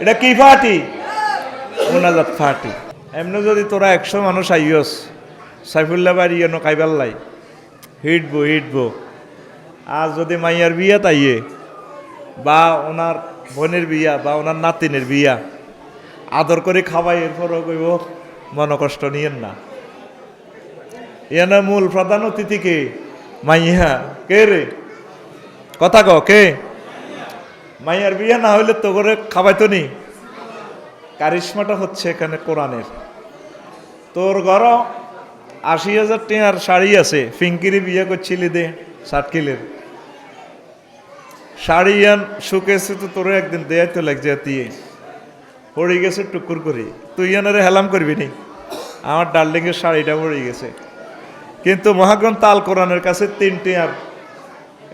এটা কি ফাটি? মোনাজাত ফাটি। এমনি যদি তোরা একশো মানুষ আইয়স, সাইফুল্লাহ বাড়ি ইয়ে কাইবার লাই। হিটবো হিটবো। আর যদি মাইয়ার বিয়া তাইয়ে, বা ওনার বোনের বিয়া, বা ওনার নাতিনের বিয়া, আদর করে খাওয়াই, এরপরও কইব, মন কষ্ট নিয়েন না। ইয়ানা মূল প্রধান অতিথি কে? মাইয়া। কে রে? কথা কে? মাইয়ার বিয়া না হইলে তো করে খাওয়াইতো নি। কারিশমাটা হচ্ছে এখানে কোরআনের। তোর ঘর আশি হাজার টিয়ার শাড়ি আছে, ফিঙ্কিরি বিয়ে করছিলি দে ষাট কিলের শাড়ি আন, শুকেছে তো তোর একদিন দেয় তো লাগছে দিয়ে পড়ে গেছে টুকুর করি। তুই ইয়ানারে হেলাম করবি নি। আমার ডার্লিংয়ের শাড়িটা পড়ে গেছে। কিন্তু মহাগ্রন্থ তাল কোরআনের কাছে তিনটে আর।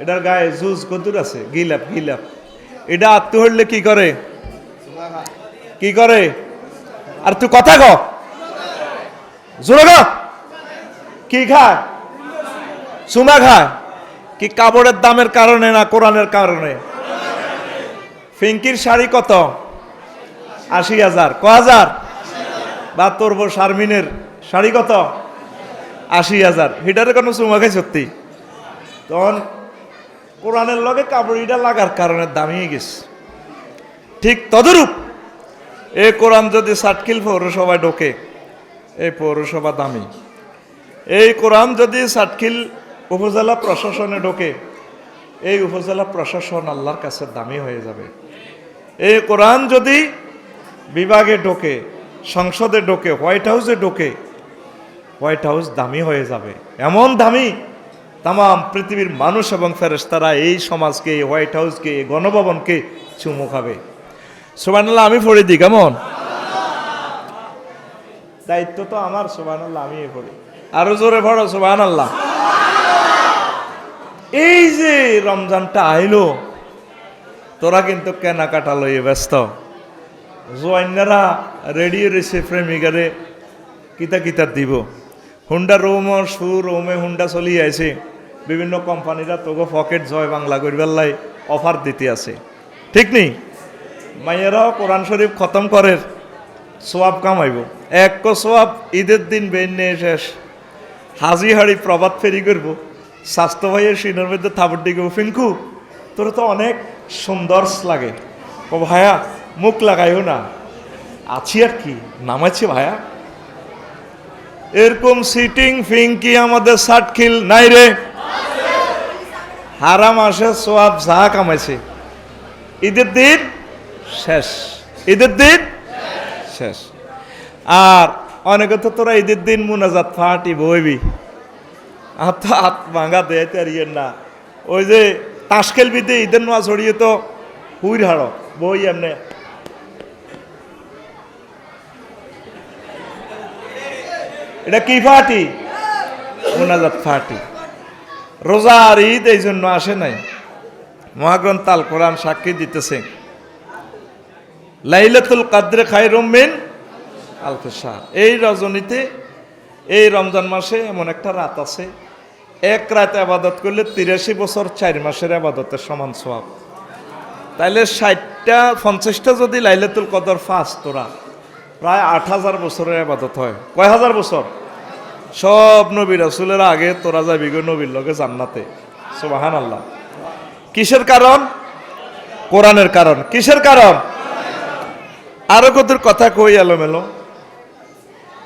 এটার গায়ে জুজ কদুর আছে, গিলাপ গিলাপ। এটা আত্ম হইলে কি করে? কি করে? আর তুই কথা ক। জোরে ক। খায়? চুমা খায়। কি কাপড়ের দামের কারণে না কোরআনের কারণে? ফিঙ্কির শাড়ি কত? আশি হাজার। ক হাজার? বা তোর বউ শারমিনের। শাড়ি কত? আশি হাজার। হিটারে কোনো চুমা খাই সত্যি? তখন কোরআনের লগে কাপড়িটা লাগার কারণে দামিয়ে গেছে। ঠিক তদরূপ এই কোরআন যদি সাতকিল পৌরসভায় ঢোকে, এই পৌরসভা দামি। এই কোরআন যদি সাতকিল উপজেলা প্রশাসনে ঢোকে, এই উপজেলা প্রশাসন আল্লাহর কাছে দামি হয়ে যাবে। এই কোরআন যদি বিভাগে ঢোকে, সংসদে ঢোকে, হোয়াইট হাউসে ঢোকে, হোয়াইট হাউস দামি হয়ে যাবে। এমন দামি তাম পৃথিবীর মানুষ এবং ফেরেশতারা এই সমাজকে হোয়াইট হাউসকে গণভবনকে চুমু খাবে। সোবানাল্লাহ আমি পড়ে দিই, কেমন? দায়িত্ব তো আমার সোবানাল্লাহ আমি পড়ি। আরও জোরে পড়ো সোবান আল্লাহ এই যে রমজানটা আইলো, তোরা কিন্তু কেনাকাটা লইয়ে ব্যস্ত। জোয়াইনারা রেডি রয়েছে প্রেমিকারে কিতা কিতা দিব। হুন্ডা রোম সু রোমে হুন্ডা চলি আছে বিভিন্ন কোম্পানিরা তোকে পকেট জয় বাংলা করিবার অফার দিতে আছে। ঠিক নেই? মাইয়েরাও কোরআন শরীফ খতম করে সোয়াব কামাইব। এক সোয়াব ঈদের দিন বেন্যে শেষ। হাজি হাড়ি প্রবাদ ফেরি করব। স্বাস্থ্য ভাইয়ের সিনের মধ্যে থাবর দিকে ফিঙ্কু তোর তো অনেক সুন্দর লাগে। ও ভাইয়া, মুখ লাগাইও না। আছি আর কি? নামাচ্ছি ভাইয়া। এরকম সিটিং ফিঙ্কি আমাদের ষাটখিল নাই রে। হারাম আসে সোয়াব যা কামাইছে। ঈদের দিন শেষ। ঈদের দিন শেষ। আর অনেকে তো তোরা ঈদের দিন মুনাজাত ফাটি বইবি হাত তো হাত ভাঙা দেয় আর ইয়ে না। ওই যে তাস খেলবিতে ঈদের নোয়া ছড়িয়ে তো হুইর হাড়, বই এমনি। এটা কি ফাটি? মোনাজাত ফাটি। রোজার ঈদ এই জন্য আসে নাই। মহাগ্রন্থ আল কোরআন সাক্ষী দিতেছে। লাইলাতুল কাদ্রে খাই রমিন আলফেশা এই রজনীতে, এই রমজান মাসে এমন একটা রাত আছে। এক রাত আবাদত করলে তিরাশি বছর চার মাসের আবাদতের সমান সোয়াব তাইলে ষাটটা, পঞ্চাশটা যদি লাইলাতুল কদর ফাঁস তোরা, প্রায় আট হাজার বছরের আবাদত হয়। কয় হাজার বছর? সব নবী রাসুলের আগে তোরা যাবি গো নবীর লগে জান্নাতে। সুবাহান আল্লাহ কিসের কারণ? কোরআনের কারণ। কিসের কারণ? আরও কতর কথা কই এলোমেলো।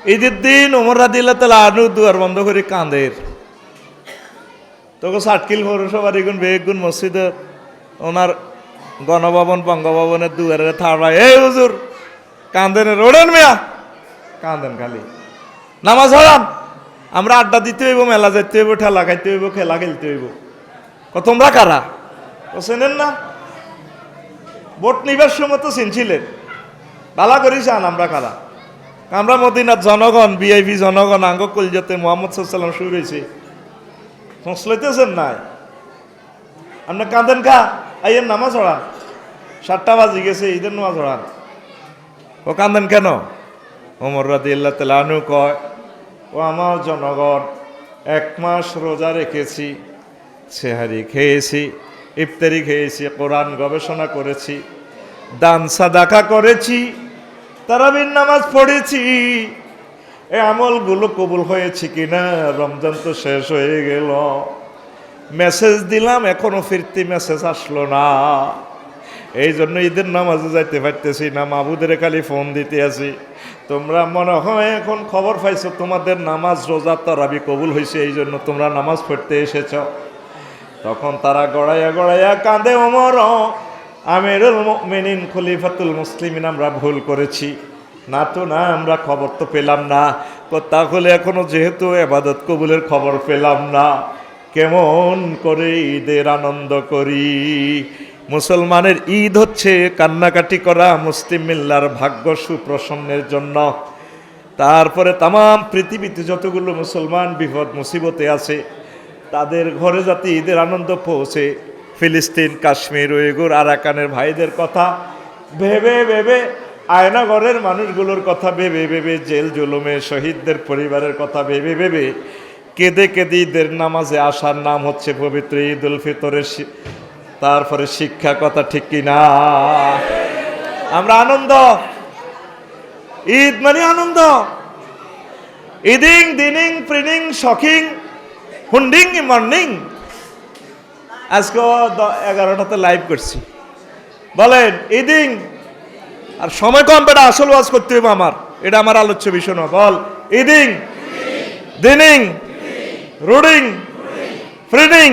ঈদের দিন ওমর রাদিল্লা তালা আনু দুয়ার বন্ধ করে কাঁদের তোকে ষাটকিল পৌরসভার এগুন বেগুন মসজিদে ওনার গণভবন, বঙ্গভবনের দুয়ারে থাড়ায় এই হুজুর কান্দেন রোডেন মিয়া। কান্দেন খালি। নামাজ হরাম আমরা আড্ডা দিতে হইব, মেলা যাইতে হইব, ঠেলা খাইতে হইব, খেলা খেলতে হইব। তোমরা কারা? ও চেনেন না? ভোট নিবার সময় তো চিনছিলেন। বালা করিস আন আমরা কারা। আমরা মদিনার জনগণ বিআইপি জনগণ, আঙ্গ কলজাতে মোহাম্মদ সাল্লাম শুরু হয়েছে। সংশ্লিতেছেন নাই? আপনি কাঁদেন কা? আইয়ের নামাজ ছড়ান সাতটা বাজি গেছে, ঈদের নামাজ ছড়ান ও কান্দেন কেন? ওমর রাদি আল্লাহ তালু কয় ও আমার জনগণ, এক মাস রোজা রেখেছি, সেহারি খেয়েছি, ইফতারি খেয়েছি, কোরআন গবেষণা করেছি, দান সাদাকা করেছি, তারাবির নামাজ পড়েছি। এই আমলগুলো কবুল হয়েছে কিনা? রমজান তো শেষ হয়ে গেল। মেসেজ দিলাম, এখনও ফিরতি মেসেজ আসলো না। এই জন্য ঈদের নামাজে যাইতে পারতেছি না মাবুদের খালি ফোন দিতে আছি। তোমরা মনে হয় এখন খবর পাইছো, তোমাদের নামাজ রোজা তরাবি কবুল হয়েছে এই জন্য তোমরা নামাজ পড়তে এসেছ। তখন তারা গড়াইয়া গড়াইয়া কাঁদে অমর আমিরুল মেনিন খলিফাতুল মুসলিমিন, আমরা ভুল করেছি। না তো না, আমরা খবর তো পেলাম না। তাহলে এখনও যেহেতু এবাদত কবুলের খবর পেলাম না। কেমন করে ঈদের আনন্দ করি। মুসলমানের ঈদ হচ্ছে কান্নাকাটি করা মুসলিম মিল্লার ভাগ্য সুপ্রসন্নের জন্য। তারপরে তাম পৃথিবীতে যতগুলো মুসলমান বিপদ মুসিবতে আছে, তাদের ঘরে যাতে ঈদের আনন্দ পৌঁছে, ফিলিস্তিন, কাশ্মীর উইগুর আরাকানের ভাইদের কথা ভেবে ভেবে আয়নাগরের মানুষগুলোর কথা ভেবে ভেবে, জেল জুলুমে শহীদদের পরিবারের কথা ভেবে ভেবে, কেঁদে কেঁদে ঈদের নামাজে আসার নাম হচ্ছে পবিত্র ঈদ উল ফিতরের তারপরে শিক্ষা কথা ঠিক কিনা? আমরা আনন্দ। ঈদ মানে আনন্দ। ইদিং, দিনিং, প্রিনিং, শখিং, হুন্ডিং, মর্নিং। আজকে এগারোটাতে লাইভ করছি। বলেন, ইদিং, আর সময় কম, বেটা, আসল ওয়াজ করতে হবে আমার। এটা আমার আলোচ্য বিষয় না বল। ইদিং, দিনিং, রুডিং, ফ্রিডিং,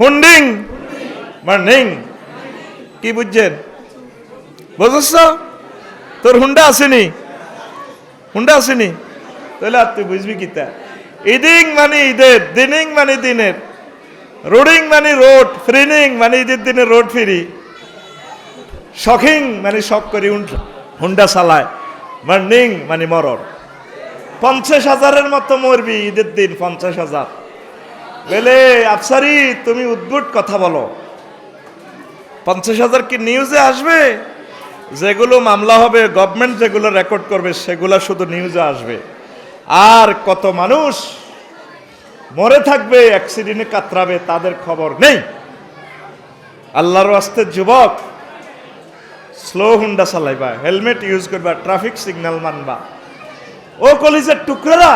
হুন্ডিং মর্নিং কি বুঝছেন? বুঝছ তোর হুন্ডা আসেনি? হুন্ডা আসেনি? তাহলে আর তুই বুঝবি কিতা ইদিং মানে ঈদের, দিনিং মানে দিনের, রোডিং মানে রোড, ফ্রিনিং মানে ঈদের দিনে রোড ফিরি, শখিং মানে শখ করি হুন্ডা চালায়, মার্নিং মানে মরর। পঞ্চাশ হাজারের মতো মরবি ঈদের দিন, পঞ্চাশ হাজার। বলে, আফসারি, তুমি উদ্ভুট কথা বলো। পঞ্চাশ হাজার কি নিউজে আসবে? যেগুলো মামলা হবে গভর্নমেন্ট যেগুলো রেকর্ড করবে, সেগুলো শুধু নিউজে আসবে। আর কত মানুষ মরে থাকবে অ্যাক্সিডেন্টে কাতরাবে, তাদের খবর নেই। আল্লাহর আস্তে যুবক স্লো হুন্ডা চালাইবা হেলমেট ইউজ করবা ট্রাফিক সিগন্যাল মানবা। ও কলিজের টুকরারা,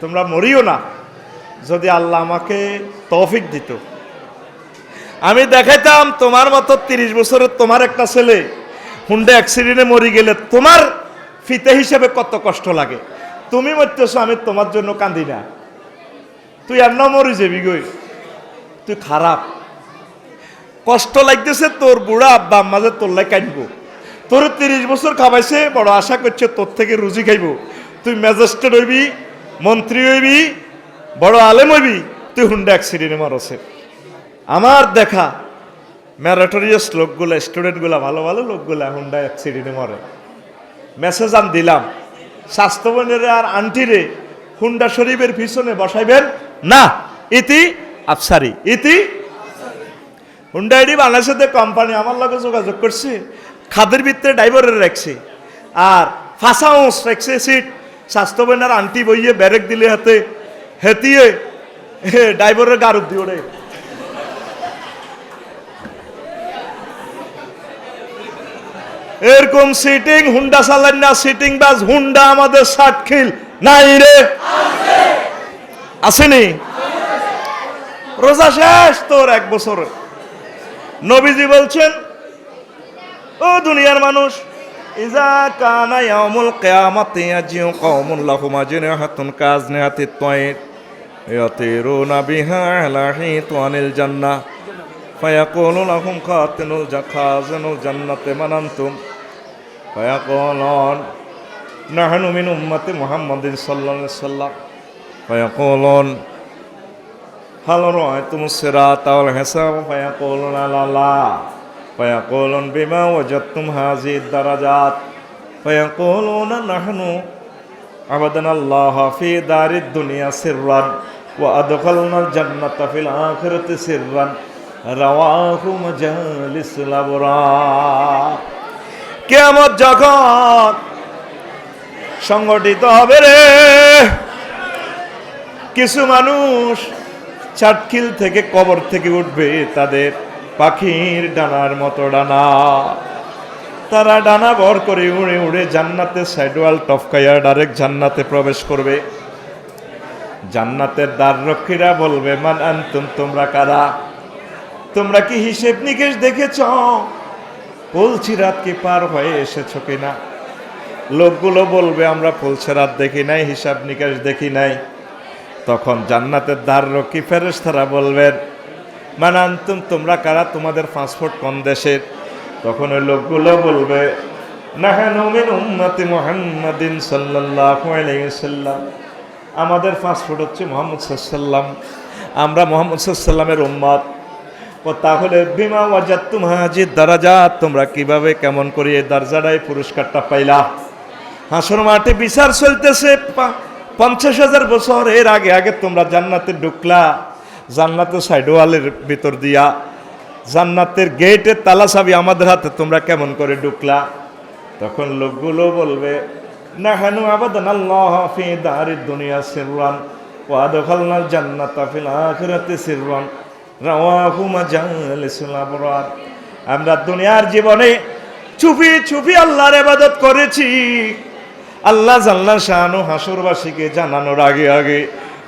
তোমরা মরিও না। যদি আল্লাহ আমাকে তৌফিক দিত। আমি দেখাইতাম তোমার মতো তিরিশ বছরের তোমার একটা ছেলে। হুন্ডা অ্যাক্সিডেন্টে মরি গেলে তোমার ফিতে হিসেবে কত কষ্ট লাগে। তুমি মরতেছো, আমি তোমার জন্য কান্দি না। তুই আর না মরি যাবি গই তুই খারাপ। কষ্ট লাগতেছে তোর বুড়া আব্বা যে তোর লাই কাঁদব। তোর তিরিশ বছর খাবাইছে, বড় আশা করছে তোর থেকে রুজি খাইব। তুই ম্যাজিস্ট্রেট হইবি, মন্ত্রী হইবি, বড় আলেম হইবি, তুই হুন্ডা অ্যাক্সিডেন্টে মারছে আমার দেখা ম্যারাটোরিয়াস লোকগুলা স্টুডেন্টগুলা ভালো ভালো লোকগুলা হুন্ডা অ্যাক্সিডেন্টে মরে। মেসেজ আন দিলাম, স্বাস্থ্যবনের আর আন্টিরে হুন্ডা শরীফের পিছনে বসাইবেন না। ইতি আফসারি, ইতি হুন্ডা আইডি বাংলাদেশের কোম্পানি আমার লগে যোগাযোগ করছে, খাদের ভিতরে ড্রাইভারের রাখছে, আর ফাঁসাউস রাখছে, সিট, স্বাস্থ্যবনের আন্টি বইয়ে ব্যারেক দিলে হাতে, হেতিয়ে ড্রাইভারের গারুদ দিয়ে ওরে এরকম সিটিং হুন্ডা চালান না সিটিং বাস হুন্ডা আমাদের ষাটখিল নাই রে। আসেনি রোজা শেষ তোর এক বছরে। নবীজি বলছেন, ও দুনিয়ার মানুষ, ইজা কানা ইয়ামুল কিয়ামাতি ইয়াজিউ কওমুন লাহুম আজনিহাতুন কাজনিহাতি তায়র ইয়াতিরুনা বিহা আলা হিতানিল জান্নাহ, ফায়াকুলু লাহুম খাতিনুল জাখাজিনুল জান্নাতি মানান্তুম। فيقولون نحن من أمة محمد صلى الله عليه وسلم فيقولون هل رأيتم الصراط والحساب فيقولون لا لا فيقولون بما وجدتم هذه الدرجات فيقولون نحن عبدنا الله في دار الدنيا سرا وأدخلنا الجنة في الآخرة سرا رواه مجالس الأبرار কেমন যখন সংগঠিত হবে রে, কিছু মানুষ চাটকিল থেকে কবর থেকে উঠবে, তাদের পাখির ডানার মতো ডানা। তারা ডানা ভর করে উড়ে উড়ে জান্নাতের সাইডওয়াল টপকাইয়া ডাইরেক্ট জান্নাতে প্রবেশ করবে। জান্নাতের দ্বার রক্ষীরা বলবে, মান আনতুম, তোমরা কারা? তোমরা কি হিসেব নিকেশ দেখেছ? বলছি রাত কি পার হয়ে এসেছ কিনা? লোকগুলো বলবে, আমরা রাত দেখি নাই, হিসাব নিকাশ দেখি নাই। তখন জান্নাতের দ্বার রক্ষী ফেরেস্তারা বলবেন মানে আনতুম তোমরা কারা? তোমাদের পাসপোর্ট কোন দেশের? তখন ওই লোকগুলো বলবে আমাদের পাসপোর্ট হচ্ছে মোহাম্মদ সাল্লাম। আমরা মোহাম্মদ সাল্লামের উম্মত ও তাহলে বিমা ওয়াজাত তুমহাজি দারাজা তোমরা কীভাবে, কেমন করে দরজাটাই পুরস্কারটা পাইলা? হাসর মাঠে বিচার চলতেছে পঞ্চাশ হাজার বছর। এর আগে আগে তোমরা জান্নাতে ঢুকলা জান্নাতের সাইডওয়ালের ভিতর দিয়া, জান্নাতের গেটের তালা চাবি আমাদের হাতে, তোমরা কেমন করে ঢুকলা? তখন লোকগুলো বলবে না হেন আবাদান আল্লাহ ফি দুনিয়া সিররান, ওয়া আদখালনাল জান্নাতা ফিল আখিরাতি সিররান। আমরা দুনিয়ার জীবনে চুপি চুপি আল্লাহর ইবাদত করেছি। আল্লাহ জাল্লা শাহানু হাসুরবাসীকে জানানোর আগে আগে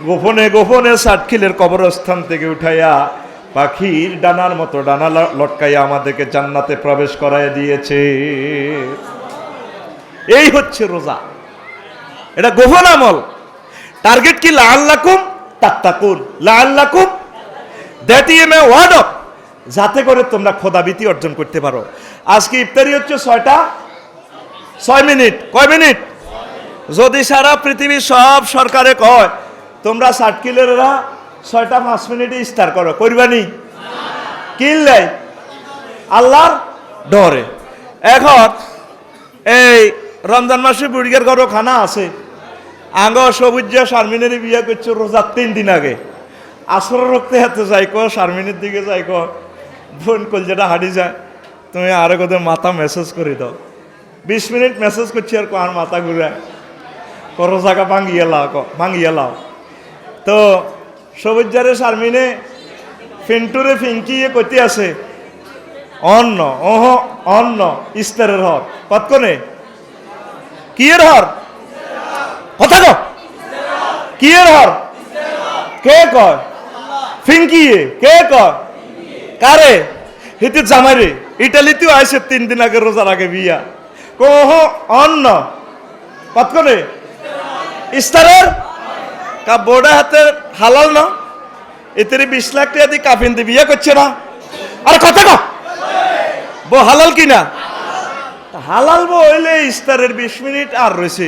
গোপনে গোপনে ষাটখিলের কবরস্থান থেকে উঠাইয়া পাখির ডানার মতো ডানা লটকাইয়া আমাদেরকে জান্নাতে প্রবেশ করায় দিয়েছে। এই হচ্ছে রোজা। এটা গোপন আমল। টার্গেট কি? লাল্লাকুম তাত্তাকুন। লাল্লাকুম দ্যাট ইম এ ওয়ার্ড অফ যাতে করে তোমরা খোদাবিতি অর্জন করতে পারো। আজকে ইফতারি হচ্ছে ছয়টা? ছয় মিনিট। কয় মিনিট? যদি সারা পৃথিবীর সব সরকারে কয়, তোমরা ষাট কিলোরা ছয়টা পাঁচ মিনিটে স্টার করো। করবানি কিনলে আল্লাহর ডরে। এখন এই রমজান মাসে বুড়িগের ঘরও খানা আছে। আঙ্গ সবুজ শারমিনের বিয়ে করছে রোজার তিন দিন আগে। আসর রক্তে হাতে যাই কো শারমিনের দিকে যাই কো ফোন কল যেটা হাঁটি যায়, তুমি আরও কত মাথা মেসেজ করে দাও। বিশ মিনিট মেসেজ করছি আর আর মাথা ঘুরে। করো জায়গা ভাঙিয়ে লাও ভাঙিয়ে লাও। তো সবুজারে শারমিনে ফিন্টুরে ফিঙ্কিয়ে কতি আছে, অন্ন অহ অন্ন, ইস্তারের হর। কতক্ষণে কি এর হর? কথা কো। কি হর? কে কয়? ফিঙ্কিয়ে, কে কয়? কারে? হিতে জামাইরে, ইটালিতেও আইসে তিন দিন আগে রোজার আগে বিয়া। কহ, অন্ন। কতক্ষণে ইস্তারের? কা বোর্ডা হাতে হালাল না? এতে বিশ লাখ টাকা দিয়ে কাফিন দিয়ে বিয়ে করছে না? আর কথা কো বো হালাল কিনা? হালাল বো হইলে ইস্তারের বিশ মিনিট আর রয়েছে।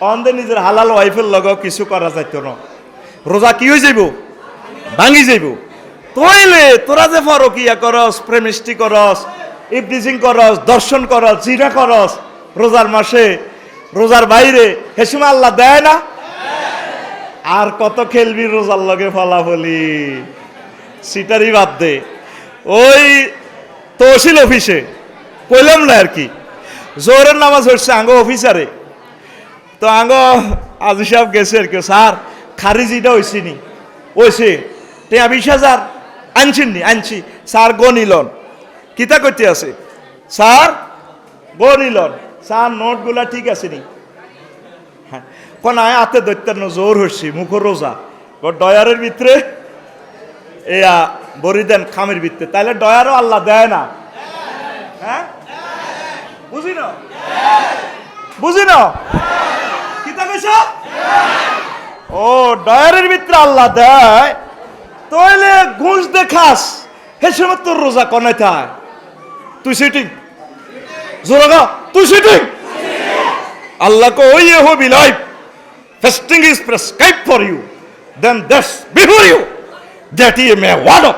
অন্ধে নিজের হালাল ওয়াইফের লগেও কিছু করা যাইতো না। রোজা কি হয়ে যাইব? ভাঙি যাইব। তইলে তোরা যে ফরকিয়া করস প্রেমিষ্টি করস ইফটিজিং করস, দর্শন করস জিনা করস, রোজার মাসে, রোজার বাইরে হেসিমা আল্লাহ দেয় না? আর কত খেলবি রোজার লগে ফলাফলি। সিটারি বাদ দে। ওই তহসিল অফিসে, কইলাম না আর কি জোরের নামাজ হচ্ছে আঙ্গ অফিসারে। তো আঙ্গ আজি সাহেব গেছে আর কি, স্যার, খারিজিটা হয়েছি নি। ওইছে টেয়া বিশ হাজার। আনছেন নি? আনছি। স্যার গনিলন কিতা করতে আছে? স্যার গনিলন স্যার, নোটগুলা ঠিক আছে নি? হ্যাঁ। কোন, আয় হাতে দৈত্যার জোর হচ্ছি মুখ রোজা। ও ডয়ারের ভিতরে। এয়া বরি দেন খামের ভিতরে। তাহলে ডয়ারও আল্লাহ দেয় না। হ্যাঁ? বুঝি না? বুঝি না? কিতা কইছ? ও, ডয়ারের ভিতরে আল্লাহ দেয়। তাইলে ঘুষ দেখাস, হে সময় তোর রোজা কনে থায় তুই সিটিং জোরগা তুই সিটিং আল্লাহ কো ওই হো believe fasting is prescribed for you then that's before you that ye may ward off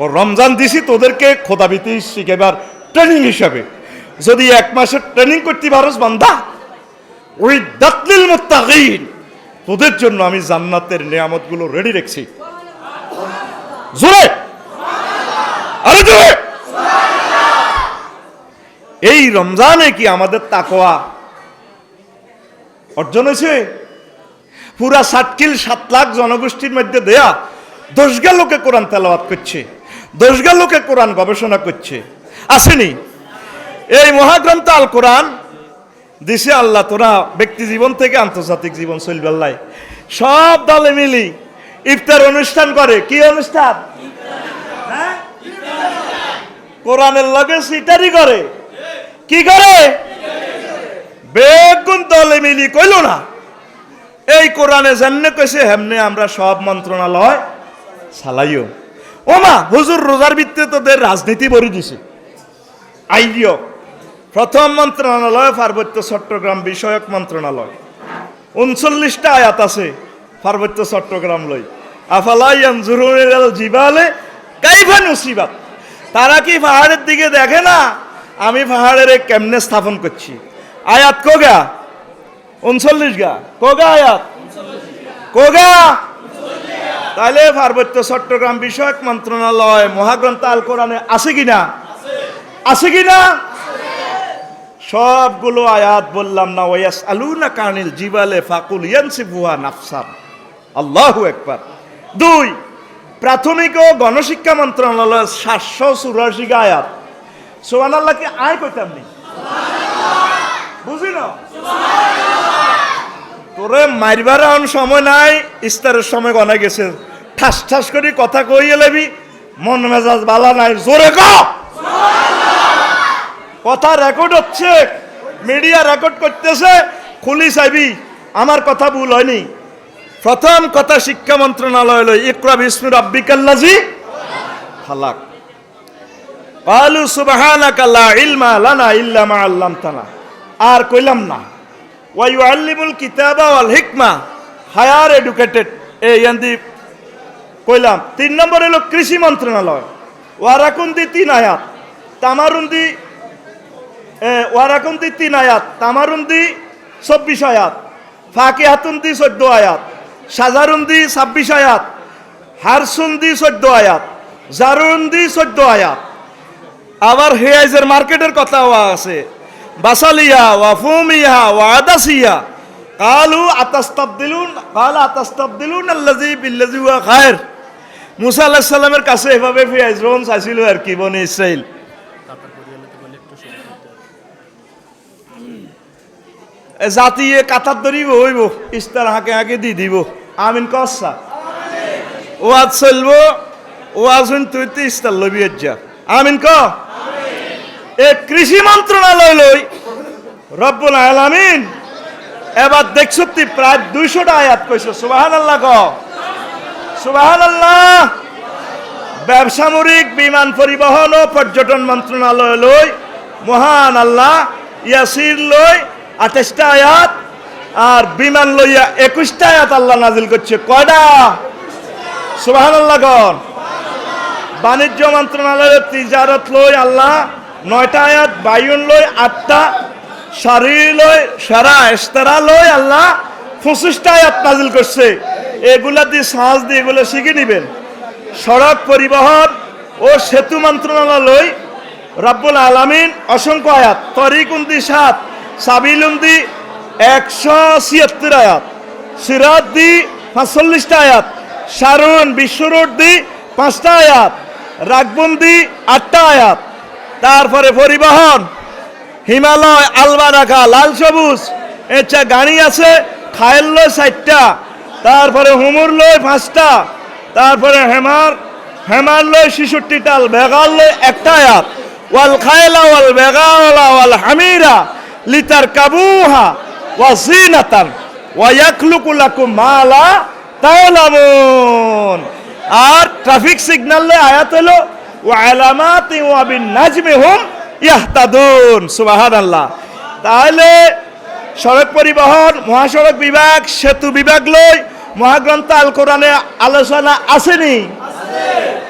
ও রমজান দিছি, তোদেরকে খোদাবিতি শিখেবার ট্রেনিং হিসাবে। যদি এক মাসের ট্রেনিং করতে পারস বান্দা ওই দাতলিল মুত্তাকিন তোদের জন্য আমি জান্নাতের নিয়ামতগুলো রেডি রেখেছি। জোরে। আরে জোরে। এই রমজানে কি আমাদের তাকোয়া অর্জন হয়েছে? পুরা ষাটকিল সাত লাখ জনগোষ্ঠীর মধ্যে দেয়া দশগা লোকে কোরআন তেলাওয়াত করছে, দশগা লোকে কোরআন গবেষণা করছে। আসেনি। এই মহাগ্রন্থ আল কোরআন দিছে আল্লাহ, তোরা ব্যক্তি জীবন থেকে আন্তর্জাতিক জীবন চলবে সব দলে মিলি ইফতার অনুষ্ঠান করে। কি অনুষ্ঠান? হ্যাঁ? কোরআনের লগে সিটারি করে। কি করে? বেগুন দলে মিলি কইল না। এই কোরআনে জাননে কইছে, হেমনে আমরা সব মন্ত্রণালয় চালাইও। ওমা হুজুর রোজার ভিত্তিতে তোদের রাজনীতি বরি দিছে। আইডিও প্রথম মন্ত্রণালয় পার্বত্য চট্টগ্রাম বিষয়ক মন্ত্রণালয়। উনচল্লিশটা আয়াত আছে। পার্বত্য চট্টগ্রাম লই। আফালাই আনজুরুল জিবালে কাইফা নসিবাত। তারা কি পাহাড়ের দিকে দেখে না? আমি পাহাড়ের কেমনে স্থাপন করছি? আয়াত কোগা? উনচল্লিশ গা। কোগা আয়াত? কোগা? তাহলে পার্বত্য চট্টগ্রাম বিষয়ক মন্ত্রণালয়, মহাগ্রন্থ আল কোরআনে আছে কিনা? আছে কিনা? সবগুলো আয়াত বললাম না ওয়াস আলুনা কানিল জিবালে ফাকুল ইয়ানসিফুহা নাফসান। আল্লাহু একবার দুই, প্রাথমিক ও গণশিক্ষা মন্ত্রণালয় সাতশো চুরাশি আয়াত। সোহান আল্লাহকে আয় কইতাম নি? বুঝি না তোরে মারবার এখন সময় নাই, ইস্তারের সময় গনা গেছে। ঠাস ঠাস করে কথা কইয়ে লেবি, মন মেজাজ বালা নাই, জোরে ক! কথা রেকর্ড হচ্ছে মিডিয়া রেকর্ড করতেছে, খুলি চাইবি, আমার কথা ভুল হয়নি। প্রথম কথা শিক্ষা মন্ত্রণালয় লই, ইকরা বিষ্ণু রাব্বিকাল্লাজি হালাক কালু সুবহানাকা লা ইলমা লানা ইল্লা মা আল্লামতানা। আর কইলাম না, ওয়া ইউআল্লিমুল কিতাবা ওয়াল হিকমা, হায়ার এডুকেটেড, এই ইয়ান্দি কইলাম। তিন নম্বর হলো কৃষি মন্ত্রণালয়। ওয়ারাকুন্দি তিন আয়াত, তামারুন্দি ওয়ারাকুন্দি তিন আয়াত, তামারুন্দি চব্বিশ আয়াত ফাঁকি হাতুন্দি চোদ্দ আয়াত সাজারুন্দি ছাব্বিশ আয়াত, হারসুন দি চোদ্দ আয়াত জারুন্দি চোদ্দ আয়াত। আবার হেয়াইজের মার্কেটের কথাও আছে, বাসালিয়া ওয়া ফুমিয়া ওয়া আদাসিয়া, কালু আতাস্তাবদিলুন, কাল আতাস্তাবদিলুন আল্লাজি বিল্লাজি ওয়া খায়ের। মুসা আলাইহিস সালামের কাছে এভাবে ফিয়াইজ রোহন চাইছিল আর কি, বনে ইসরাইল জাতিয়ে কাতার ধরিব, হইব, ইস্তার হাঁকে হাঁকে দি দিব। আমিন কসা ওয়াজ চলবো ওয়াজ হইন তুই তো ইস্তার লবি যা আমিন ক এ কৃষি মন্ত্রণালয় লই রব্বুল আলামিন এবার দেখছ তুই প্রায় দুইশোটা আয়াত কইছো সুবাহান আল্লাহ ক। সুবাহান আল্লাহ ব্যবসামরিক বিমান পরিবহন ও পর্যটন মন্ত্রণালয় লই মহান আল্লাহ ইয়াসির লই আঠাশটা আয়াত আর বিমান লইয়া একুশটা আয়াত আল্লাহ নাজিল করছে। কয়টা? সুবাহান বাণিজ্য মন্ত্রণালয়ের তিজারত লই আল্লাহ নয়টা আয়াত, বায়ুন লই আটটা, সারি লই সারা এস্তারা লই আল্লাহ পঁচিশটা আয়াত নাজিল করছে। এগুলা দিয়ে সাহস দিয়ে এগুলো শিখে নিবেন। সড়ক পরিবহন ও সেতু মন্ত্রণালয় রাব্বুল আলামিন অসংখ্য আয়াত। তরিকুন্দি সাত, সাবিলুন্দি একশো ছিয়াত্তর আয়াত। সিরাত দি পাঁচচল্লিশটা আয়াত। সারুন বিশ্বরোড দি পাঁচটা আয়াত। রাগবন্দি আটটা আয়াত। তারপরে পরিবহন, হিমালয় আলবারাখা লাল সবুজ এছা গাড়ি আছে খায়ের লয় চারটা তারপরে হুমুর লয় পাঁচটা। তারপরে হেমার হেমার লয় শিশুটি টাল বেগাল লয় একটা আয়াত। ওয়াল খায়লা, ওয়াল বেগালা, ওয়াল হামিরা, লিতার কাবুহা ওয়া জিনাতান ওয়া ইয়াখলুকু লাকুম মা লা তা'লামুন আর ট্রাফিক সিগন্যাল লয় আয়াত হলো, ওয়া আলামাতি ওয়া বিন নাজমি হুম ইয়াহতাদুন। সুবহানাল্লাহ। তাহলে সড়ক পরিবহন, মহাসড়ক বিভাগ, সেতু বিভাগ লই মহাগ্রন্থ আল কোরআনে আলোচনা আসেনি।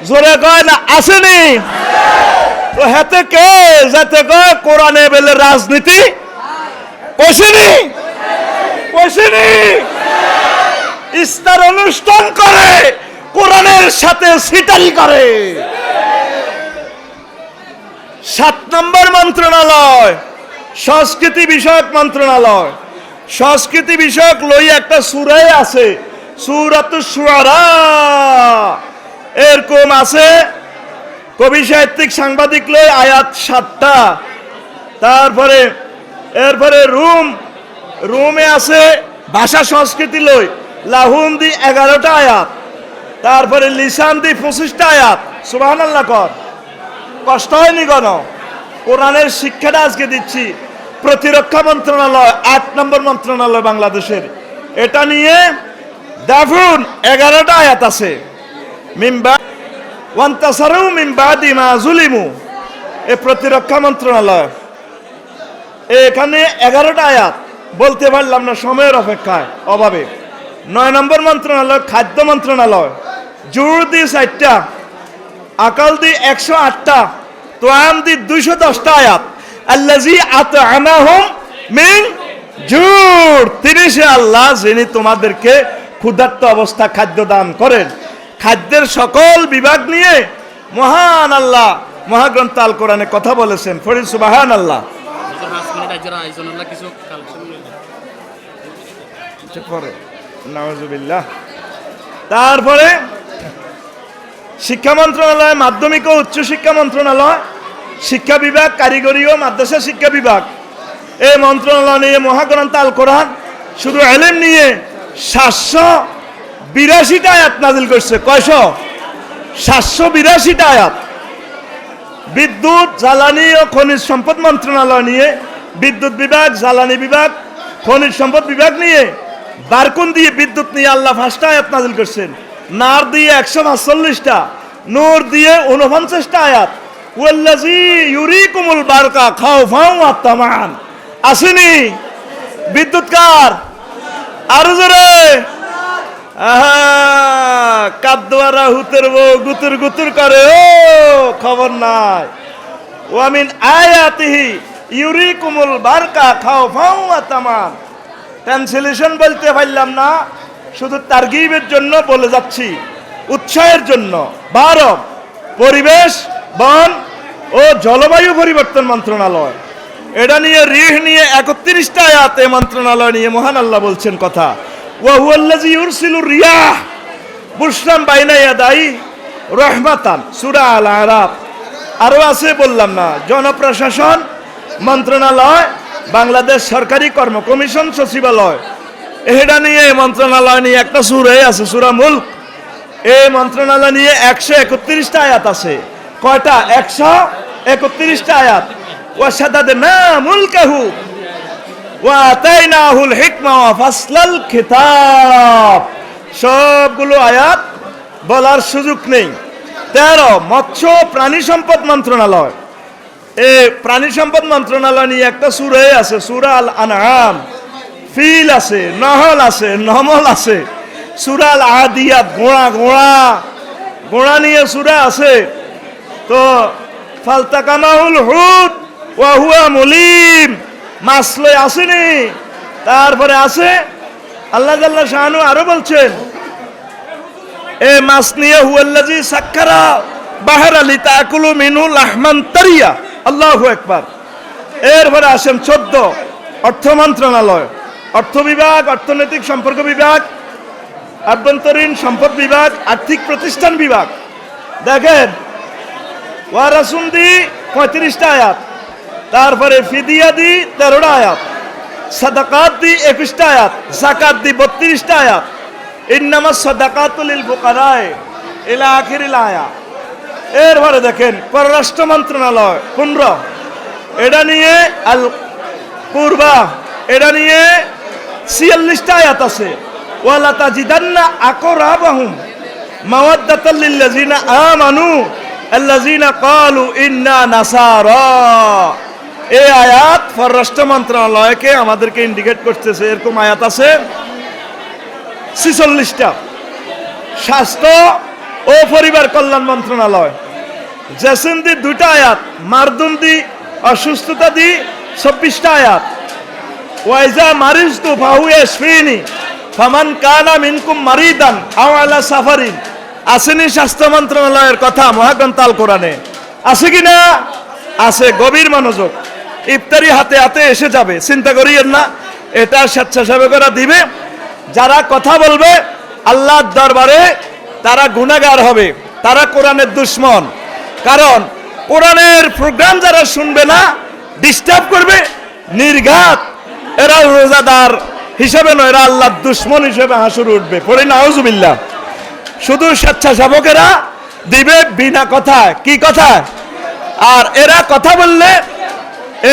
জোরে কয় না, আসেনি। তো হেতে কে, যাতে কয় কোরআনে বেলে রাজনীতি কইছেনি কইছেনি ইস্তার অনুষ্ঠান করে, কোরআনের সাথে সিটারি করে। সাত নম্বর মন্ত্রণালয়, সংস্কৃতি বিষয়ক মন্ত্রণালয়। সংস্কৃতি বিষয়ক লই একটা সুরাই আছে সুরাত সুয়ারা এরকম আছে, কবি সাহিত্যিক সাংবাদিক লই আয়াত সাতটা, তারপরে, এরপরে রুম রুমে আছে ভাষা সংস্কৃতি লই। লাহুন দি এগারোটা আয়াত, তারপরে লিসান দি পঁচিশটা আয়াত। সুবাহ কর। কষ্ট হয়নি গণ কোরআনের শিক্ষাটা আজকে দিচ্ছি। প্রতিরক্ষা মন্ত্রণালয়, আট নম্বর মন্ত্রণালয় বাংলাদেশের। এটা নিয়ে দেখুন এগারোটা আয়াত আছে। মিম্বা ওয়ান্তাসারু এ প্রতিরক্ষা মন্ত্রণালয়। এখানে এগারোটা আয়াত। বলতে পারলাম না, সময়ের অপেক্ষায়, অভাবে। নয় নম্বর মন্ত্রণালয়, খাদ্য মন্ত্রণালয় জোর দি চারটা আকাল দি একশো আটটা তোয়াম দি দুইশো দশটা আয়াত। আল্লাজি আত আনাহুম মিন জুর। তিনি সে আল্লাহ যিনি তোমাদেরকে ক্ষুধার্ত অবস্থা খাদ্য দান করেন। খাদ্যের সকল বিভাগ নিয়ে মহান আল্লাহ, মহাগ্রন্থ আল কোরআনে কথা বলেছেন। ফরিদ সুবাহান আল্লাহ হলো কিছু কালেকশন পরে। নাওয়াজুবিল্লাহ তারপরে শিক্ষা মন্ত্রণালয়, মাধ্যমিক ও উচ্চ শিক্ষা মন্ত্রণালয়, শিক্ষা বিভাগ, কারিগরি ও মাদ্রাসা শিক্ষা বিভাগ। এই মন্ত্রণালয় নিয়ে মহাগ্রন্থ আল কোরআন শুধু এলেম নিয়ে সাতশো বিরাশিটা আয়াত নাজিল করছে। কয়শো? সাতশো বিরাশিটা আয়াত। বিদ্যুৎ, জ্বালানি ও খনিজ সম্পদ মন্ত্রণালয় নিয়ে, বিদ্যুৎ বিভাগ, জ্বালানি বিভাগ, খনিজ সম্পদ বিভাগ নিয়ে বারকুন দিয়ে বিদ্যুৎ নিয়ে আল্লাহ ফার্স্টটা আয়াত নাজিল করছেন। নার দিয়ে একশো পাঁচচল্লিশটা, নূর দিয়ে উনপঞ্চাশটা আয়াত। ওয়াল্লাজি ইউরিকুমুল বারকা খাও ফাও আত্মামান আসেনি? বিদ্যুৎ কার? আরও জোরে। আহা কাদ্দুয়ারা হুতের বউ গুতুর গুতুর করে, ও, খবর নাই। ওয়ামিন আয়াতিহি ইউরিকুমুল বারকা খাও ফাও তামান ট্রান্সলেশন বলতে পারলাম না, শুধু তারগিবের জন্য বলে যাচ্ছি। উৎসাহের জন্য। বারো পরিবেশ, বন ও জলবায়ু পরিবর্তন মন্ত্রণালয়। এটা নিয়ে রিহ নিয়ে একত্রিশটা আয়াত মন্ত্রণালয় নিয়ে মহান আল্লাহ বলছেন কথা। ওয়াহুয়াল্লাজি ইউরসিলুর রিয়াহ। বুশরাম বাইনা ইয়াদাই রহমাতান, সূরা আল আরাফ আরও আছে বললাম না। জনপ্রশাসন, মন্ত্রণালয় বাংলাদেশ সরকারি কর্ম কমিশন সচিবালয়। এটা নিয়ে, এই মন্ত্রণালয় নিয়ে একটা সুরে আছে, সুরা মুল্ক এই মন্ত্রণালয় নিয়ে একশো একত্রিশটা আয়াত আছে। কয়টা? একশো একত্রিশটা আয়াত। না সবগুলো আয়াত বলার সুযোগ নেই। তেরো, মৎস্য প্রাণী সম্পদ মন্ত্রণালয়। এ প্রাণী সম্পদ মন্ত্রণালয় নিয়ে একটা সুরে আছে, সুরা আল আনআম ফিল আছে, নহল আছে নমল আছে। সুরাল আদিয়াত গোড়া গোড়া। গোড়া নিয়ে সুরা আছে। তো ফালতা ফালতাকামাউল হুদ ওয়াহুয়া মলিম। মাছ লই আসেনি। তারপরে আছে, আল্লাহ জাল্লা শাহানু আরও বলছেন, এ মাছ নিয়ে হুয়াল্লাজি সাক্ষারা বাহার আলী তাকুলু মিনু লাহমান তারিয়া। আল্লাহু একবার এরপরে আসেন চোদ্দ, অর্থ মন্ত্রণালয়। অর্থ বিভাগ, অর্থনৈতিক সম্পর্ক বিভাগ, আভ্যন্তরীণ সম্পদ বিভাগ, আর্থিক প্রতিষ্ঠান বিভাগ। দেখেন ওয়ারাসুম দি পঁয়ত্রিশটা আয়াত, তারপরে ফিদিয়া দি তেরোটা আয়াত, সাদাকাত দি একুশটা আয়াত জাকাত দি বত্রিশটা আয়াত ইন্নামা সাদাকাতুল ফুকারায় ইলা আখিরিল আয়া এরপরে দেখেন, পররাষ্ট্র মন্ত্রণালয়, পনেরো। এটা নিয়ে আল পূর্বা এটা নিয়ে ছিয়াল্লিশটা আয়াত আছে। ওয়ালা তাজিদান্না নাসারা। এই আয়াত পররাষ্ট্র মন্ত্রণালয়কে আমাদেরকে ইন্ডিকেট আছে। স্বাস্থ্য ও পরিবার কল্যাণ মন্ত্রণালয়। জেসিন্দি দুটা আয়াত মারদুন্দি অসুস্থতা দি চব্বিশটা আয়াত। ওয়াইজা মারিজ তু ফাহু এসফিনি ফামান কানা মিনকুম মারিদান আও আলা সাফারিন। আসেনি স্বাস্থ্য মন্ত্রণালয়ের কথা মহাগ্রন্থাল কোরআনে। আছে কি না? আছে, গভীর মনোযোগ। ইফতারি হাতে হাতে এসে যাবে, চিন্তা করিয়েন না, এটা স্বেচ্ছাসেবকরা দিবে। যারা কথা বলবে, আল্লাহর দরবারে তারা গুণাগার হবে, তারা কোরআনের দুশ্মন। কারণ কোরআনের প্রোগ্রাম যারা শুনবে না ডিস্টার্ব করবে, নির্ঘাত। এরা রোজাদার হিসেবে নয়, এরা আল্লাহর দুশ্মন হিসেবে হাসুর উঠবে। পড়ে নাউজুবিল্লাহ শুধু স্বেচ্ছাসেবকেরা দিবে বিনা কথা কি কথা আর এরা কথা বললে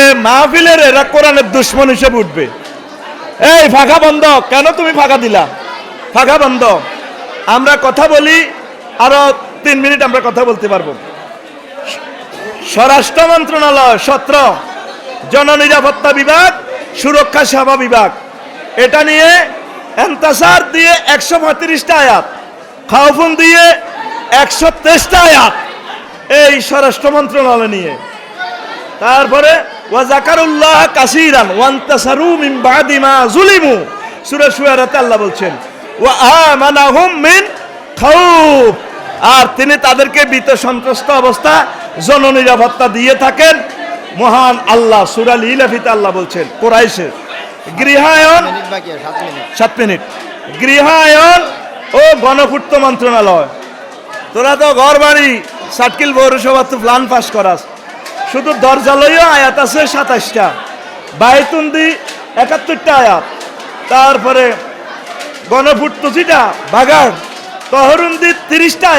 এ মাহফিলের এরা কোরআনের দুশ্মন হিসেবে উঠবে। এই ফাঁকা বন্ধ। কেন তুমি ফাঁকা দিলা? ফাঁকা বন্ধ। আমরা কথা বলি, আরও তিন মিনিট আমরা কথা বলতে পারব। স্বরাষ্ট্র মন্ত্রণালয়, সত্র, জননিরাপত্তা বিভাগ, সুরক্ষা সেবা বিভাগ। এটা নিয়ে এন্তাসার দিয়ে একশো পঁয়ত্রিশটা আয়াত খাউফুন দিয়ে একশো তেইশটা আয়াত এই স্বরাষ্ট্র মন্ত্রণালয় নিয়ে। তারপরে ওয়াজাকারুল্লাহ কাসিরান, ওয়ান্তাসারু বাদি জুলিমু। সূরা শুয়ারাতে আল্লাহ বলছেন মিন খাউফ। আর তিনি তাদেরকে বিত সন্ত্রস্ত অবস্থা জননিরাপত্তা দিয়ে থাকেন। মহান আল্লাহ সূরা লিলাফিতে আল্লাহ বলছেন কোরাইশের গৃহায়ন সাত মিনিট সাত মিনিট। গৃহায়ন ও গণপূর্ত মন্ত্রণালয়। তোরা তো ঘর বাড়ি সাটকিল পৌরসভা তো প্ল্যান পাস করাস। শুধু দরজালয়ও আয়াত আছে সাতাশটা বাইতুন্দি একাত্তরটা আয়াত। তারপরে তিরিশটা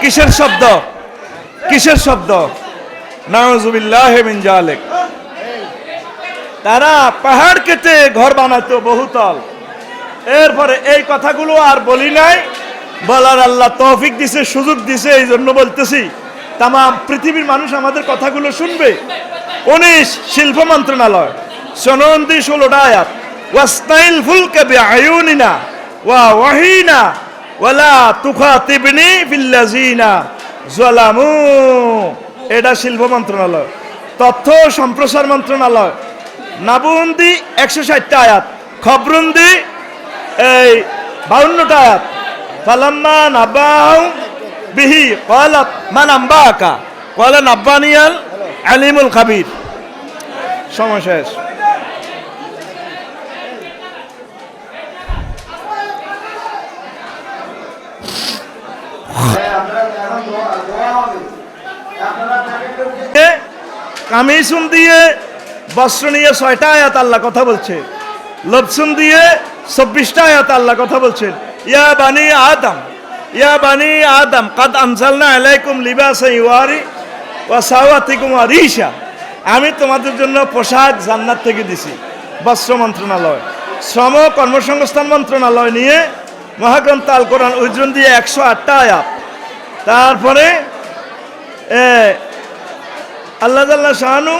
কিসের শব্দ? কিসের শব্দ? নাউজুবিল্লাহ তারা পাহাড় কেটে ঘর বানাতো বহুতল। এরপরে এই কথাগুলো আর বলি নাই। বলার আল্লাহ তৌফিক দিছে, সুযোগ দিছে এই জন্য বলতেছি। তাম পৃথিবীর মানুষ আমাদের কথাগুলো শুনবে। উনিশ, শিল্প মন্ত্রণালয়। সনন্দি ষোলোটা আয়াত। ওয়াস্তাইল ফুলকে আয়ুনিনা ওয়া ওয়াহিনা ওয়ালা তুখাতিবনি ফিল্লাজিনা জলামু এটা শিল্প মন্ত্রণালয়। তথ্য সম্প্রসার মন্ত্রণালয়। নাবুন্দি একশো ষাটটা আয়াত। খবরুন্দি এই বাউন্নটা আয়াত। ফালাম্মা নাবাউ বিহি কলাত মান আম্বাকা? কলা নাব্বানিয়াল আলিমুল খাবির। সময় শেষ। কামিসুন দিয়ে বস্ত্র নিয়ে ছয়টা আয়াত আল্লাহ কথা বলছে। লবসুন দিয়ে চব্বিশটা আয়াত আল্লাহ কথা বলছেন। ইয়া বানি আদম। ইয়া বানি আদম, কাদ আনসালনা আলাইকুম লিবাসা ইওয়ারি ওয়া সাওয়াতিকুম আরিশা। আমি তোমাদের জন্য পোশাক জান্নাত থেকে দিছি, বস্ত্র মন্ত্রণালয়। শ্রম, কর্মসংস্থান মন্ত্রণালয় নিয়ে মহাগ্রন্থ আল কোরআন উজ্জন দিয়ে একশো আটটা আয়াত। তারপরে আল্লাহ জাল্লাহ শাহানু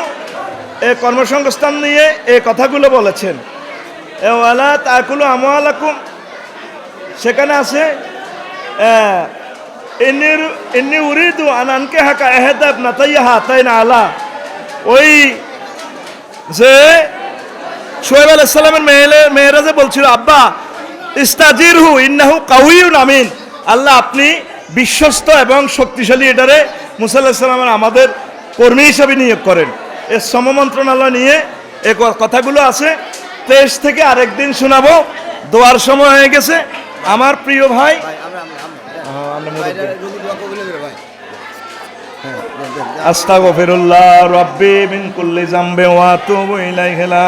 এ কর্মসংস্থান নিয়ে এই কথাগুলো বলেছেন। এ, ওয়ালা তাকুলু আমালাকুম সেখানে আছে ইন্নি উরিদু আনানকে হাকা এহেদাব নাতাইয়া হাতাই না আলা ওই যে সোহেব আলাইসাল্লামের মেয়েলে, মেয়েরা যে বলছিল, আব্বা ইস্তাজির হু ইন্নাহু কাউইউন আল্লাহ আপনি বিশ্বস্ত এবং শক্তিশালী এটারে মুসাল্লাহ সাল্লামের আমাদের কর্মী হিসাবে নিয়োগ করেন। এর শ্রম মন্ত্রণালয় নিয়ে এ কথাগুলো আছে। তেইশ থেকে আরেকদিন শোনাবো। দোয়ার সময় হয়ে গেছে। আমার প্রিয় ভাই আস্তাগফিরুল্লাহ রব্বি মিন কুল্লি জামবি ওয়া আতুবু ইলাইহি লা